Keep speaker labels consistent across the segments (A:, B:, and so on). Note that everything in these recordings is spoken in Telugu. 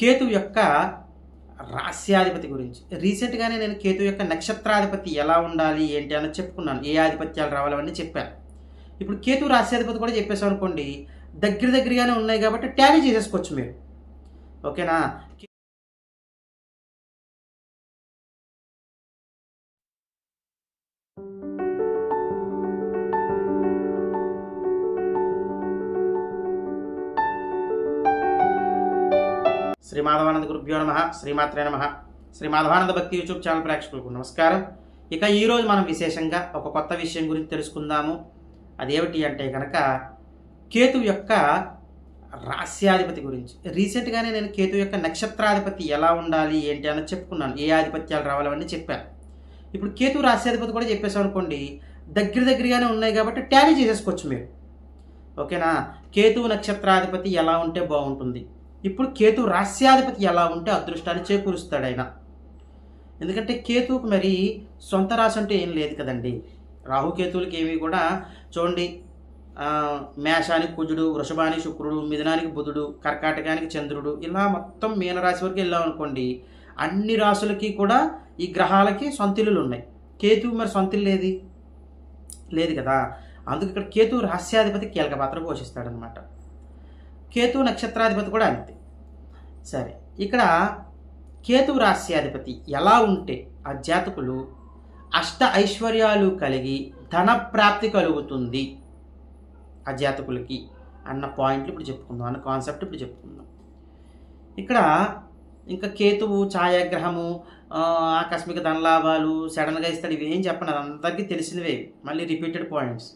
A: కేతు యొక్క రాస్యాధిపతి గురించి. రీసెంట్గానే నేను కేతు యొక్క నక్షత్రాధిపతి ఎలా ఉండాలి ఏంటి అని చెప్పుకున్నాను. ఏ ఆధిపత్యాలు రావాలవన్నీ చెప్పాను. ఇప్పుడు కేతు రాస్యాధిపతి కూడా చెప్పేసాం అనుకోండి దగ్గర దగ్గరగానే ఉన్నాయి కాబట్టి ట్యాలీ చేసేసుకోవచ్చు మీరు. ఓకేనా శ్రీ మాధవానంద గురుభ్యో నమ శ్రీమాత్రే నమ. శ్రీ మాధవానంద భక్తి యూట్యూబ్ ఛానల్ ప్రేక్షకులకు నమస్కారం. ఇక ఈరోజు మనం విశేషంగా ఒక కొత్త విషయం గురించి తెలుసుకుందాము. అదేమిటి అంటే కనుక కేతు యొక్క రాస్యాధిపతి గురించి. రీసెంట్గానే నేను కేతు యొక్క నక్షత్రాధిపతి ఎలా ఉండాలి ఏంటి అని చెప్పుకున్నాను. ఏ ఆధిపత్యాలు రావాలవన్నీ చెప్పాను. ఇప్పుడు కేతు రాస్యాధిపతి కూడా చెప్పేసాం అనుకోండి దగ్గర దగ్గరగానే ఉన్నాయి కాబట్టి ట్యాలీ చేసేసుకోవచ్చు మీరు. ఓకేనా? కేతు నక్షత్రాధిపతి ఎలా ఉంటే బాగుంటుంది? ఇప్పుడు కేతు రాస్యాధిపతి ఎలా ఉంటే అదృష్టాన్ని చేకూరుస్తాడు ఆయన. ఎందుకంటే కేతువుకు మరి సొంత రాశి అంటే ఏం లేదు కదండి. రాహుకేతువులకి ఏమి కూడా చూడండి మేషానికి కుజుడు వృషభానికి శుక్రుడు మిథునానికి బుధుడు కర్కాటకానికి చంద్రుడు ఇలా మొత్తం మీనరాశి వరకు వెళ్ళాం అనుకోండి అన్ని రాశులకి కూడా ఈ గ్రహాలకి సొంతిల్లులు ఉన్నాయి. కేతువు మరి సొంతిల్లు ఏది లేదు కదా. అందుకు ఇక్కడ కేతు రహస్యాధిపతి కీలక పాత్ర పోషిస్తాడనమాట కేతు నక్షత్రాధిపతి కూడా అంతే. సరే ఇక్కడ కేతువు రాశ్యాధిపతి ఎలా ఉంటే ఆ జాతకులు అష్ట ఐశ్వర్యాలు కలిగి ధన ప్రాప్తి కలుగుతుంది ఆ జాతకులకి అన్న పాయింట్లు ఇప్పుడు చెప్పుకుందాం అన్న కాన్సెప్ట్ ఇప్పుడు చెప్పుకుందాం. ఇక్కడ ఇంకా కేతువు ఛాయాగ్రహము ఆకస్మిక ధనలాభాలు సడన్గా ఇస్తాడు ఇవి ఏం చెప్పను అందరికీ తెలిసినవే మళ్ళీ రిపీటెడ్ పాయింట్స్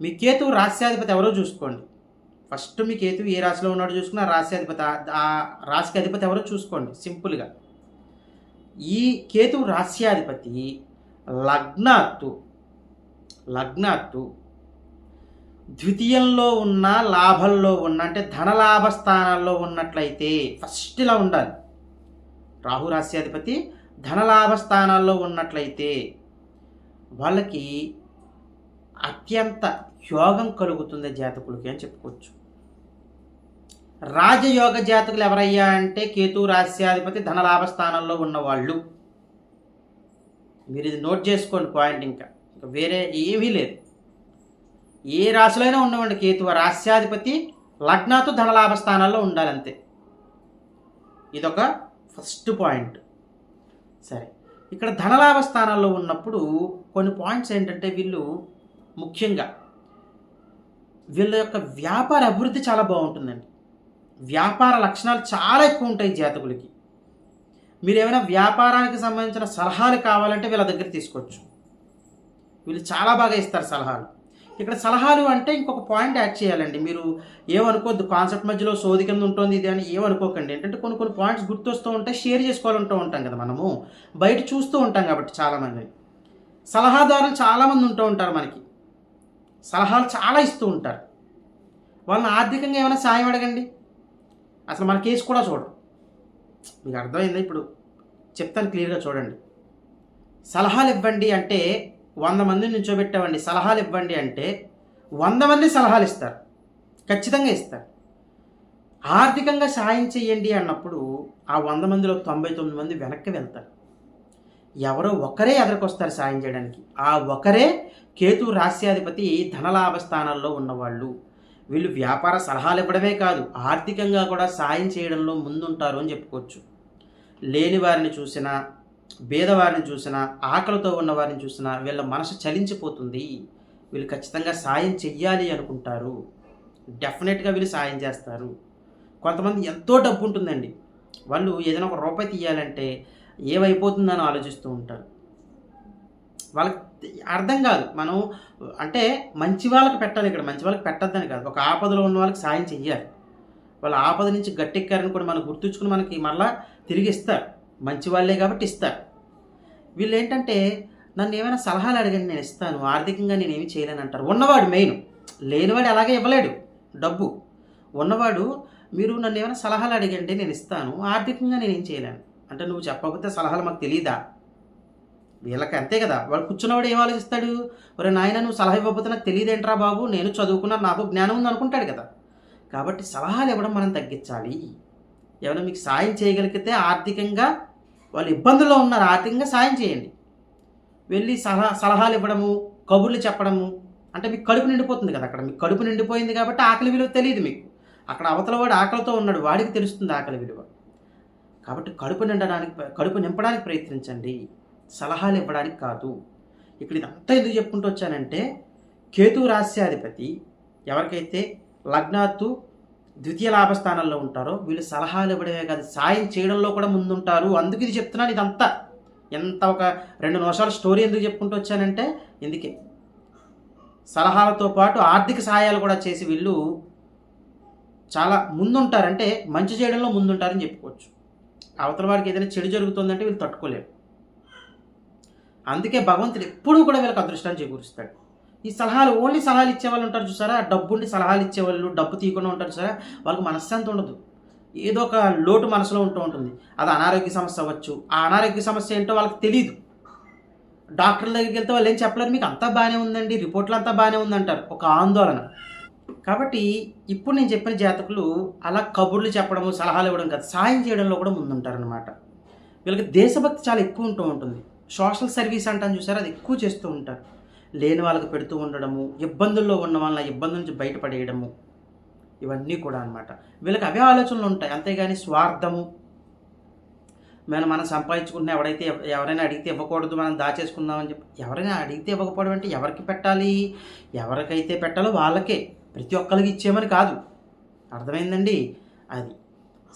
A: మీ కేతువు రాస్యాధిపతి ఎవరో చూసుకోండి. ఫస్ట్ మీ కేతు ఏ రాశిలో ఉన్నాడో చూసుకున్న రాశి అధిపతి ఆ- రాశికి అధిపతి ఎవరో చూసుకోండి సింపుల్గా ఈ కేతు రాశ్యాధిపతి లగ్నాత్తు లగ్నాత్తు ద్వితీయంలో ఉన్న లాభంలో ఉన్న అంటే ధనలాభ స్థానాల్లో ఉన్నట్లయితే ఫస్ట్ ఇలా ఉండాలి. రాహు రాశ్యాధిపతి ధనలాభ స్థానాల్లో ఉన్నట్లయితే వాళ్ళకి అత్యంత యోగం కలుగుతుంది జాతకులకి అని చెప్పుకోవచ్చు. రాజయోగ జాతకులు ఎవరయ్యా అంటే కేతు రాశ్యాధిపతి ధనలాభ స్థానంలో ఉన్నవాళ్ళు. మీరు ఇది నోట్ చేసుకోండి పాయింట్ ఇంకా. ఇంకా వేరే ఏమీ లేదు. ఏ రాశిలో అయినా ఉండవండి కేతు రాశ్యాధిపతి లగ్నాతో ధనలాభ స్థానాల్లో ఉండాలి అంతే ఇదొక ఫస్ట్ పాయింట్. సరే ఇక్కడ ధనలాభ స్థానాల్లో ఉన్నప్పుడు కొన్ని పాయింట్స్ ఏంటంటే వీళ్ళు ముఖ్యంగా వీళ్ళ యొక్క వ్యాపార అభివృద్ధి చాలా బాగుంటుందండి. వ్యాపార లక్షణాలు చాలా ఎక్కువ ఉంటాయి జాతకులకి. మీరు ఏమైనా వ్యాపారానికి సంబంధించిన సలహాలు కావాలంటే వీళ్ళ దగ్గర తీసుకోవచ్చు. వీళ్ళు చాలా బాగా ఇస్తారు సలహాలు. ఇక్కడ సలహాలు అంటే ఇంకొక పాయింట్ యాడ్ చేయాలండి. మీరు ఏమనుకోవద్దు కాన్సెప్ట్ మధ్యలో సోది కింద ఉంటుంది ఇది అని ఏమనుకోకండి. ఏంటంటే కొన్ని కొన్ని పాయింట్స్ గుర్తొస్తూ ఉంటాయి షేర్ చేసుకోవాలంటూ ఉంటాం కదా మనము. బయట చూస్తూ ఉంటాం కాబట్టి చాలామంది. సలహాదారులు చాలామంది ఉంటూ ఉంటారు మనకి. సలహాలు చాలా ఇస్తూ ఉంటారు. వాళ్ళని ఆర్థికంగా ఏమైనా సాయం అడగండి. అసలు మన కేసు కూడా చూడరు. మీకు అర్థమైందా ఇప్పుడు? చెప్తాను క్లియర్గా చూడండి. సలహాలు ఇవ్వండి అంటే వంద మందిని నిల్చోబెట్టామండి. సలహాలు ఇవ్వండి అంటే వంద మంది సలహాలు ఇస్తారు. ఖచ్చితంగా ఇస్తారు. ఆర్థికంగా సాయం చేయండి అన్నప్పుడు ఆ వంద మందిలో తొంభై తొమ్మిది మంది వెనక్కి వెళ్తారు. ఎవరో ఒకరే ఎదరికొస్తారు సాయం చేయడానికి. ఆ ఒకరే కేతు రాస్యాధిపతి ధనలాభ స్థానాల్లో ఉన్నవాళ్ళు. వీళ్ళు వ్యాపార సలహాలు ఇవ్వడమే కాదు ఆర్థికంగా కూడా సాయం చేయడంలో ముందుంటారు అని చెప్పుకోవచ్చు. లేని వారిని చూసినా భేదవారిని చూసినా ఆకలితో ఉన్న వారిని చూసినా వీళ్ళ మనసు చలించిపోతుంది. వీళ్ళు ఖచ్చితంగా సాయం చెయ్యాలి అనుకుంటారు. డెఫినెట్గా వీళ్ళు సాయం చేస్తారు. కొంతమంది ఎంతో డబ్బు ఉంటుందండి. వాళ్ళు ఏదైనా ఒక రూపాయి తీయాలంటే ఏమైపోతుందని ఆలోచిస్తూ ఉంటారు. వాళ్ళకి అర్థం కాదు. మనం అంటే మంచి వాళ్ళకి పెట్టాలి ఇక్కడ. మంచి వాళ్ళకి పెట్టద్దని కాదు. ఒక ఆపదలో ఉన్న వాళ్ళకి సాయం చెయ్యాలి. వాళ్ళ ఆపద నుంచి గట్టెక్కారని కూడా మనం గుర్తుంచుకుని మనకి మళ్ళా తిరిగి ఇస్తారు. మంచి వాళ్ళే కాబట్టి ఇస్తారు. వీళ్ళు ఏంటంటే నన్ను ఏమైనా సలహాలు అడగండి నేను ఇస్తాను. ఆర్థికంగా నేను ఏమి చేయలేను అంటారు. ఉన్నవాడు మెయిన్. లేనివాడు అలాగే ఇవ్వలేడు. డబ్బు. ఉన్నవాడు మీరు నన్ను ఏమైనా సలహాలు అడిగండి నేను ఇస్తాను. ఆర్థికంగా నేను ఏం చేయలేను. అంటే నువ్వు చెప్పకపోతే సలహాలు మాకు తెలియదా వీళ్ళకి అంతే కదా. వాడు కూర్చున్నవాడు ఏం ఆలోచిస్తాడు? ఒరే నాయన నువ్వు సలహా ఇవ్వకపోతే నాకు తెలియదేంట్రా బాబు? నేను చదువుకున్నా నాకు జ్ఞానం ఉంది అనుకుంటాడు కదా. కాబట్టి సలహాలు ఇవ్వడం మనం తగ్గించాలి. ఏమైనా మీకు సాయం చేయగలిగితే ఆర్థికంగా వాళ్ళు ఇబ్బందుల్లో ఉన్నారు. ఆర్థికంగా సాయం చేయండి. వెళ్ళి సలహా సలహాలు ఇవ్వడము కబుర్లు చెప్పడము అంటే మీకు కడుపు నిండిపోతుంది కదా అక్కడ. మీకు కడుపు నిండిపోయింది కాబట్టి ఆకలి విలువ తెలియదు మీకు. అక్కడ అవతల వాడు ఆకలితో ఉన్నాడు. వాడికి తెలుస్తుంది ఆకలి విలువ. కాబట్టి కడుపు నిండడానికి కడుపు నింపడానికి ప్రయత్నించండి. సలహాలు ఇవ్వడానికి కాదు. ఇక్కడ ఇదంతా ఎందుకు చెప్పుకుంటూ వచ్చానంటే కేతు రాస్యాధిపతి ఎవరికైతే లగ్నాత్తు ద్వితీయ లాభస్థానంలో ఉంటారో వీళ్ళు సలహాలు ఇవ్వడమే కాదు సాయం చేయడంలో కూడా ముందుంటారు. అందుకు ఇది చెప్తున్నాను ఇదంతా. ఎంత ఒక రెండు నిమిషాల స్టోరీ ఎందుకు చెప్పుకుంటూ వచ్చానంటే ఎందుకే సలహాలతో పాటు ఆర్థిక సహాయాలు కూడా చేసి వీళ్ళు చాలా ముందుంటారంటే మంచి చేయడంలో ముందుంటారని చెప్పుకోవచ్చు. అవతల వారికి ఏదైనా చెడు జరుగుతుందంటే వీళ్ళు తట్టుకోలేరు. అందుకే భగవంతుడు ఎప్పుడూ కూడా వీళ్ళకి అదృష్టాన్ని చేకూరుస్తాడు. ఈ సలహాలు ఓన్లీ సలహాలు ఇచ్చేవాళ్ళు ఉంటారు చూసారా? డబ్బుండి సలహాలు ఇచ్చేవాళ్ళు డబ్బు తీయకుండా ఉంటారు చూసారా? వాళ్ళకి మనశ్శాంతి ఉండదు. ఏదో ఒక లోటు మనసులో ఉంటూ ఉంటుంది. అది అనారోగ్య సమస్య అవ్వచ్చు. ఆ అనారోగ్య సమస్య ఏంటో వాళ్ళకి తెలియదు డాక్టర్ దగ్గరికి వెళ్తే వాళ్ళు ఏం చెప్పలేరు? మీకు అంతా బాగానే ఉందండి రిపోర్ట్లు అంతా బాగానే ఉందంటారు. ఒక ఆందోళన. కాబట్టి ఇప్పుడు నేను చెప్పిన జాతకులు అలా కబుర్లు చెప్పడము సలహాలు ఇవ్వడం కాదు. సాయం చేయడంలో కూడా ముందుంటారనమాట వీళ్ళకి దేశభక్తి చాలా ఎక్కువ ఉంటూ ఉంటుంది. సోషల్ సర్వీస్ అంటాను చూసారు? అది ఎక్కువ చేస్తూ ఉంటారు. లేని వాళ్ళకి పెడుతూ ఉండడము ఇబ్బందుల్లో ఉన్న వాళ్ళ ఇబ్బందుల నుంచి బయటపడేయడము ఇవన్నీ కూడా అనమాట వీళ్ళకి అవే ఆలోచనలు ఉంటాయి. అంతేగాని స్వార్థము మనం మనం సంపాదించుకుంటున్న ఎవడైతే ఎవరైనా అడిగితే ఇవ్వకూడదు మనం దాచేసుకుందామని చెప్పి ఎవరైనా అడిగితే ఇవ్వకపోవడం అంటే ఎవరికి పెట్టాలి? ఎవరికైతే పెట్టాలో వాళ్ళకే. ప్రతి ఒక్కరికి ఇచ్చేమని కాదు. అర్థమైందండి? అది.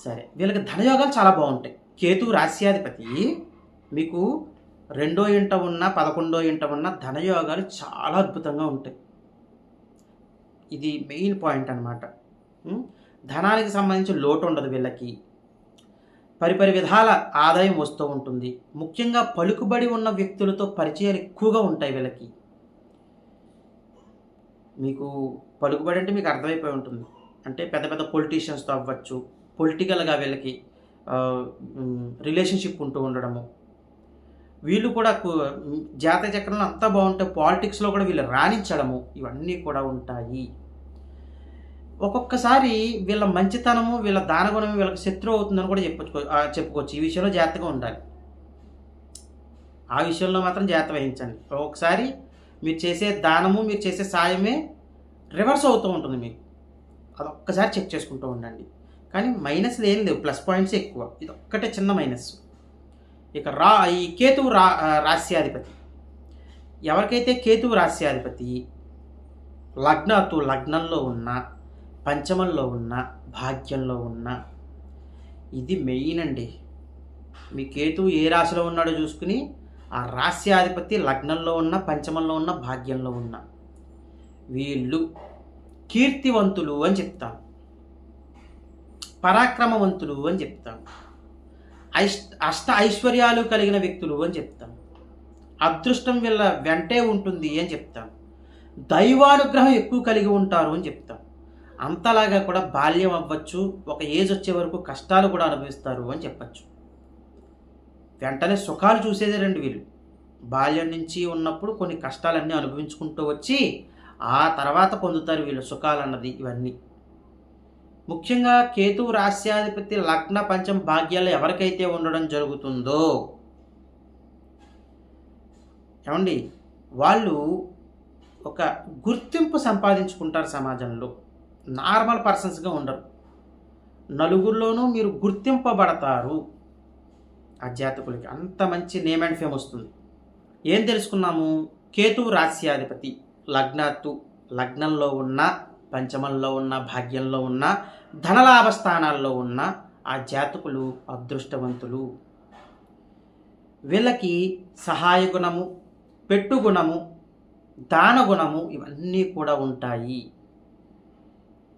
A: సరే. వీళ్ళకి ధనయోగాలు చాలా బాగుంటాయి. కేతు రాస్యాధిపతి మీకు రెండో ఇంట ఉన్న పదకొండో ఇంట ఉన్న ధనయోగాలు చాలా అద్భుతంగా ఉంటాయి. ఇది మెయిన్ పాయింట్ అనమాట ధనానికి సంబంధించి లోటు ఉండదు వీళ్ళకి. పరిపరి విధాల ఆదాయం వస్తూ ఉంటుంది. ముఖ్యంగా పలుకుబడి ఉన్న వ్యక్తులతో పరిచయాలు ఎక్కువగా ఉంటాయి వీళ్ళకి. మీకు పలుకుబడి అంటే మీకు అర్థమైపోయి ఉంటుంది. అంటే పెద్ద పెద్ద పొలిటీషియన్స్తో అవ్వచ్చు పొలిటికల్గా వీళ్ళకి రిలేషన్షిప్ ఉంటూ ఉండడము. వీళ్ళు కూడా కు- జాతక చక్రంలో అంతా బాగుంటాయి పాలిటిక్స్లో కూడా వీళ్ళు రాణించడము ఇవన్నీ కూడా ఉంటాయి. ఒక్కొక్కసారి వీళ్ళ మంచితనము వీళ్ళ దానగుణం వీళ్ళకి శత్రువు అవుతుందని కూడా చెప్పుకో చెప్పుకోవచ్చు. ఈ విషయంలో జాగ్రత్తగా ఉండాలి. ఆ విషయంలో మాత్రం జాగ్రత్త వహించండి. ఒక్కొక్కసారి మీరు చేసే దానము మీరు చేసే సాయమే రివర్స్ అవుతూ ఉంటుంది మీకు. అదొక్కసారి చెక్ చేసుకుంటూ ఉండండి. కానీ మైనస్ ఏం లేవు. ప్లస్ పాయింట్స్ ఎక్కువ. ఇది ఒక్కటే చిన్న మైనస్ ఇక రా ఈ కేతువు రా రాస్యాధిపతి ఎవరికైతే కేతువు రాస్యాధిపతి లగ్నతు లగ్నంలో ఉన్న పంచమంలో ఉన్న భాగ్యంలో ఉన్న ఇది మెయిన్ అండి. మీ కేతువు ఏ రాశిలో ఉన్నాడో చూసుకుని ఆ రాస్యాధిపతి లగ్నంలో ఉన్న పంచమంలో ఉన్న భాగ్యంలో ఉన్న. వీళ్ళు కీర్తివంతులు అని చెప్తాం. పరాక్రమవంతులు అని చెప్తాను అష్ట ఐశ్వర్యాలు కలిగిన వ్యక్తులు అని చెప్తాం. అదృష్టం వీళ్ళ వెంటే ఉంటుంది అని చెప్తాం. దైవానుగ్రహం ఎక్కువ కలిగి ఉంటారు అని చెప్తాం. అంతలాగా కూడా బాల్యం అవ్వచ్చు ఒక ఏజ్ వచ్చే వరకు కష్టాలు కూడా అనుభవిస్తారు అని చెప్పచ్చు. వెంటనే సుఖాలు చూసేదే రండి వీళ్ళు. బాల్యం నుంచి ఉన్నప్పుడు కొన్ని కష్టాలన్నీ అనుభవించుకుంటూ వచ్చి ఆ తర్వాత పొందుతారు వీళ్ళు సుఖాలు అన్నది ఇవన్నీ. ముఖ్యంగా కేతువు రాశ్యాధిపతి లగ్న పంచం భాగ్యాలు ఎవరికైతే ఉండడం జరుగుతుందో? ఏమండి? వాళ్ళు ఒక గుర్తింపు సంపాదించుకుంటారు సమాజంలో. నార్మల్ పర్సన్స్గా ఉండరు. నలుగురిలోనూ మీరు గుర్తింపబడతారు. ఆ జాతకులకి అంత మంచి నేమ్ అండ్ ఫేమ్ వస్తుంది. ఏం తెలుసుకున్నాము? కేతువు రాస్యాధిపతి లగ్నత్తు లగ్నంలో ఉన్న పంచమంలో ఉన్న భాగ్యంలో ఉన్న ధనలాభ స్థానాల్లో ఉన్న ఆ జాతకులు అదృష్టవంతులు. వీళ్ళకి సహాయ గుణము పెట్టు గుణము దాన గుణము ఇవన్నీ కూడా ఉంటాయి.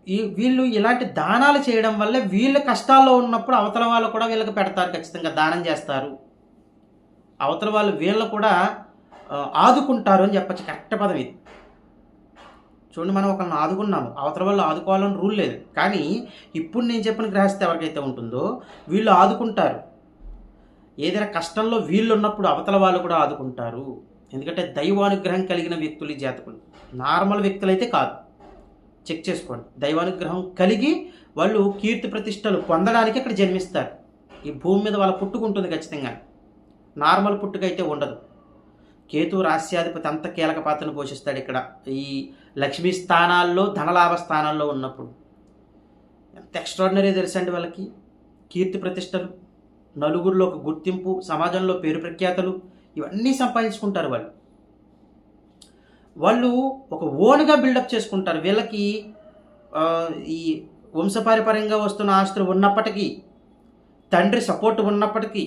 A: ఈ వీళ్ళు ఇలాంటి దానాలు చేయడం వల్ల వీళ్ళు కష్టాల్లో ఉన్నప్పుడు అవతల వాళ్ళు కూడా వీళ్ళకి పెడతారు ఖచ్చితంగా దానం చేస్తారు. అవతల వాళ్ళు వీళ్ళు కూడా ఆదుకుంటారు అని చెప్పచ్చు. కరెక్ట్ పదం ఇది. చూడండి మనం ఒకరిని ఆదుకున్నాము. అవతల వాళ్ళు ఆదుకోవాలని రూల్ లేదు. కానీ ఇప్పుడు నేను చెప్పిన గ్రహస్థ ఎవరికైతే ఉంటుందో వీళ్ళు ఆదుకుంటారు. ఏదైనా కష్టంలో వీళ్ళు ఉన్నప్పుడు అవతల వాళ్ళు కూడా ఆదుకుంటారు. ఎందుకంటే దైవానుగ్రహం కలిగిన వ్యక్తులు ఈ జాతకులు. నార్మల్ వ్యక్తులైతే కాదు. చెక్ చేసుకోండి. దైవానుగ్రహం కలిగి వాళ్ళు కీర్తి ప్రతిష్టలు పొందడానికి ఇక్కడ జన్మిస్తారు. ఈ భూమి మీద వాళ్ళ పుట్టుకుంటుంది ఖచ్చితంగా నార్మల్ పుట్టుకైతే ఉండదు. కేతు రాస్యాధిపతి అంత కీలక పాత్రను పోషిస్తాడు ఇక్కడ. ఈ లక్ష్మీ స్థానాల్లో ధనలాభ స్థానాల్లో ఉన్నప్పుడు. ఎంత ఎక్స్ట్రాడినరీ తెలుసండి వాళ్ళకి. కీర్తి ప్రతిష్టలు నలుగురిలో ఒక గుర్తింపు సమాజంలో పేరు ప్రఖ్యాతలు ఇవన్నీ సంపాదించుకుంటారు వాళ్ళు. వాళ్ళు ఒక ఓన్గా బిల్డప్ చేసుకుంటారు. వీళ్ళకి ఈ వంశపారిపరంగా వస్తున్న ఆస్తులు ఉన్నప్పటికీ తండ్రి సపోర్ట్ ఉన్నప్పటికీ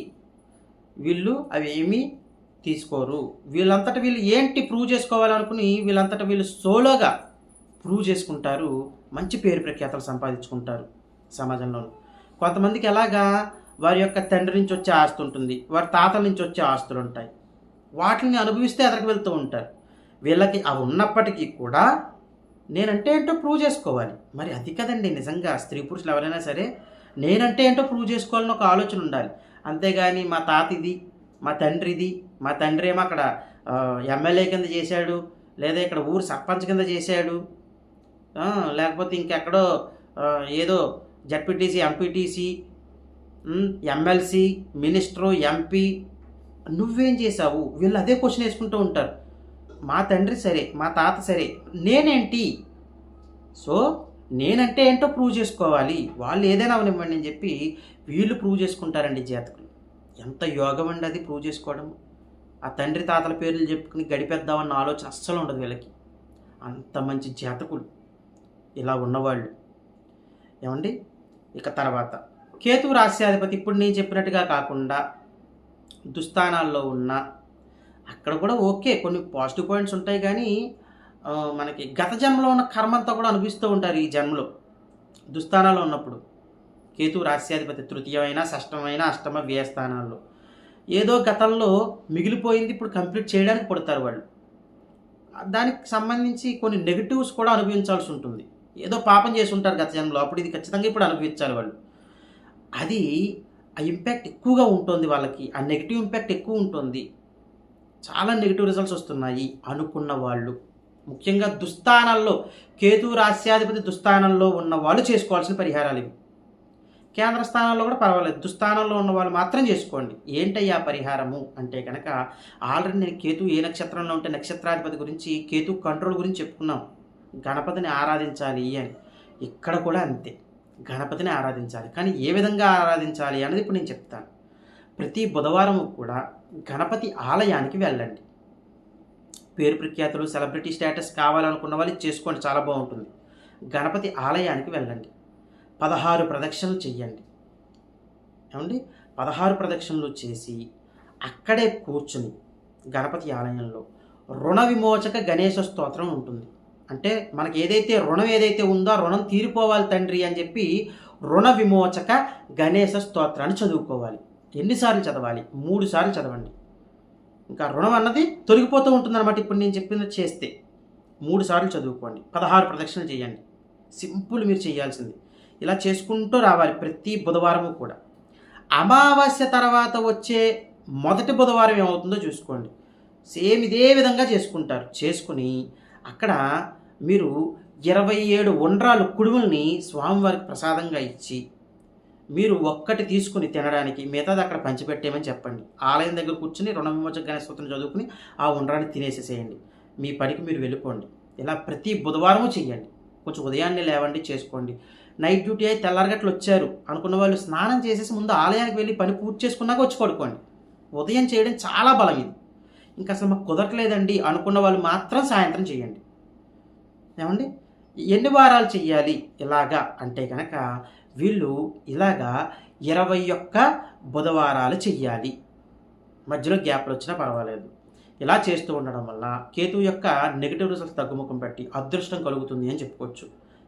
A: వీళ్ళు అవి ఏమీ తీసుకోరు. వీళ్ళంతట వీళ్ళు ఏంటి ప్రూవ్ చేసుకోవాలనుకుని వీళ్ళంతట వీళ్ళు సోలోగా ప్రూవ్ చేసుకుంటారు. మంచి పేరు ప్రఖ్యాతలు సంపాదించుకుంటారు సమాజంలో కొంతమందికి ఎలాగా వారి యొక్క తండ్రి నుంచి వచ్చే ఆస్తి ఉంటుంది. వారి తాతల నుంచి వచ్చే ఆస్తులు ఉంటాయి. వాటిని అనుభవిస్తే ఎదరికి వెళ్తూ ఉంటారు. వీళ్ళకి అవి ఉన్నప్పటికీ కూడా నేనంటే ఏంటో ప్రూవ్ చేసుకోవాలి. మరి అది కదండి నిజంగా స్త్రీ పురుషులు ఎవరైనా సరే నేనంటే ఏంటో ప్రూవ్ చేసుకోవాలని ఒక ఆలోచన ఉండాలి. అంతేగాని మా తాత ఇది మా తండ్రిది మా తండ్రి ఏమో అక్కడ ఎమ్మెల్యే కింద చేశాడు లేదా ఇక్కడ ఊరు సర్పంచ్ కింద చేశాడు. లేకపోతే ఇంకెక్కడో ఏదో ZPTC MPTC MLC minister MP నువ్వేం చేసావు వీళ్ళు అదే క్వశ్చన్ వేసుకుంటూ ఉంటారు. మా తండ్రి సరే మా తాత సరే నేనేంటి? సో నేనంటే ఏంటో ప్రూవ్ చేసుకోవాలి. వాళ్ళు ఏదైనా అవనివ్వండి అని చెప్పి వీళ్ళు ప్రూవ్ చేసుకుంటారండి జాతకులు. ఎంత యోగం అండి అది ప్రూవ్ చేసుకోవడం ఆ తండ్రి తాతల పేర్లు చెప్పుకుని గడిపేద్దామన్న ఆలోచన అస్సలు ఉండదు వీళ్ళకి. అంత మంచి జాతకులు ఇలా ఉన్నవాళ్ళు. ఏమండి? ఇక తర్వాత కేతు రాశ్యాధిపతి ఇప్పుడు నేను చెప్పినట్టుగా కాకుండా దుస్థానాల్లో ఉన్న అక్కడ కూడా ఓకే కొన్ని పాజిటివ్ పాయింట్స్ ఉంటాయి కానీ మనకి గత జన్మలో ఉన్న కర్మంతా కూడా అనిపిస్తూ ఉంటారు ఈ జన్మలో. దుస్థానాల్లో ఉన్నప్పుడు. కేతు రాస్యాధిపతి తృతీయమైన షష్టమైన అష్టమ వ్యయ స్థానాల్లో ఏదో గతంలో మిగిలిపోయింది ఇప్పుడు కంప్లీట్ చేయడానికి పడతారు వాళ్ళు. దానికి సంబంధించి కొన్ని నెగిటివ్స్ కూడా అనుభవించాల్సి ఉంటుంది. ఏదో పాపం చేసి ఉంటారు గత జన్మలో అప్పుడు ఇది ఖచ్చితంగా ఇప్పుడు అనుభవించాలి వాళ్ళు. అది ఆ ఇంపాక్ట్ ఎక్కువగా ఉంటుంది వాళ్ళకి. ఆ నెగిటివ్ ఇంపాక్ట్ ఎక్కువ ఉంటుంది. చాలా నెగిటివ్ రిజల్ట్స్ వస్తున్నాయి అనుకున్న వాళ్ళు. ముఖ్యంగా దుస్థానాల్లో కేతు రాస్యాధిపతి దుస్థానంలో ఉన్న వాళ్ళు చేసుకోవాల్సిన పరిహారాలు ఇవి. కేంద్ర స్థానంలో కూడా పర్వాలేదు. దుస్థానంలో ఉన్న వాళ్ళు మాత్రం చేసుకోండి. ఏంటయ్యా పరిహారము? అంటే కనుక ఆల్రెడీ నేను కేతు ఏ నక్షత్రంలో ఉంటే నక్షత్రాధిపతి గురించి కేతు కంట్రోల్ గురించి చెప్పుకున్నాం. గణపతిని ఆరాధించాలి అని. ఇక్కడ కూడా అంతే. గణపతిని ఆరాధించాలి. కానీ ఏ విధంగా ఆరాధించాలి అనేది ఇప్పుడు నేను చెప్తాను. ప్రతి బుధవారం కూడా గణపతి ఆలయానికి వెళ్ళండి. పేరు ప్రఖ్యాతులు సెలబ్రిటీ స్టేటస్ కావాలనుకున్న వాళ్ళు చేసుకోండి. చాలా బాగుంటుంది. గణపతి ఆలయానికి వెళ్ళండి. పదహారు ప్రదక్షిణలు చెయ్యండి. ఏమండి? పదహారు ప్రదక్షిణలు చేసి అక్కడే కూర్చుని గణపతి ఆలయంలో రుణ విమోచక గణేశ స్తోత్రం ఉంటుంది. అంటే మనకి ఏదైతే రుణం ఏదైతే ఉందో ఆ రుణం తీరిపోవాలి తండ్రి అని చెప్పి రుణ విమోచక గణేశ స్తోత్రాన్ని చదువుకోవాలి. ఎన్నిసార్లు చదవాలి? మూడు సార్లు చదవండి. ఇంకా రుణం అన్నది తొలగిపోతూ ఉంటుందన్నమాట ఇప్పుడు నేను చెప్పిన చేస్తే. మూడు సార్లు చదువుకోండి. పదహారు ప్రదక్షిణలు చేయండి. సింపుల్ మీరు చేయాల్సింది. ఇలా చేసుకుంటూ రావాలి ప్రతి బుధవారము కూడా. అమావాస్య తర్వాత వచ్చే మొదటి బుధవారం ఏమవుతుందో చూసుకోండి. సేమ్ ఇదే విధంగా చేసుకుంటారు. చేసుకుని అక్కడ మీరు ఇరవై ఏడు ఉండ్రాలు కుడుముల్ని స్వామివారికి ప్రసాదంగా ఇచ్చి మీరు ఒక్కటి తీసుకుని తినడానికి మిగతాది అక్కడ పంచిపెట్టేయమని చెప్పండి. ఆలయం దగ్గర కూర్చుని రుణ విమోచక గణేశ చదువుకుని ఆ ఉండ్రాన్ని తినేసేసేయండి. మీ పనికి మీరు వెళ్ళిపోండి. ఇలా ప్రతి బుధవారము చెయ్యండి. కొంచెం ఉదయాన్నే లేవండి చేసుకోండి. నైట్ డ్యూటీ అయితే తెల్లారగట్లు వచ్చారు. అనుకున్న వాళ్ళు స్నానం చేసేసి ముందు ఆలయానికి వెళ్ళి పని పూర్తి చేసుకున్నాక వచ్చి పడుకోండి. ఉదయం చేయడం చాలా బలం ఇది. ఇంకా అసలు మాకు కుదరట్లేదండి అనుకున్న వాళ్ళు మాత్రం సాయంత్రం చేయండి. ఏమండి? ఎన్ని వారాలు చెయ్యాలి ఇలాగా? అంటే కనుక వీళ్ళు ఇలాగా ఇరవై ఒక్క బుధవారాలు చెయ్యాలి. మధ్యలో గ్యాప్లు వచ్చినా పర్వాలేదు. ఇలా చేస్తూ ఉండడం వల్ల కేతు యొక్క నెగిటివ్ రిజల్ట్స్ తగ్గుముఖం పెట్టి అదృష్టం కలుగుతుంది అని చెప్పుకోవచ్చు.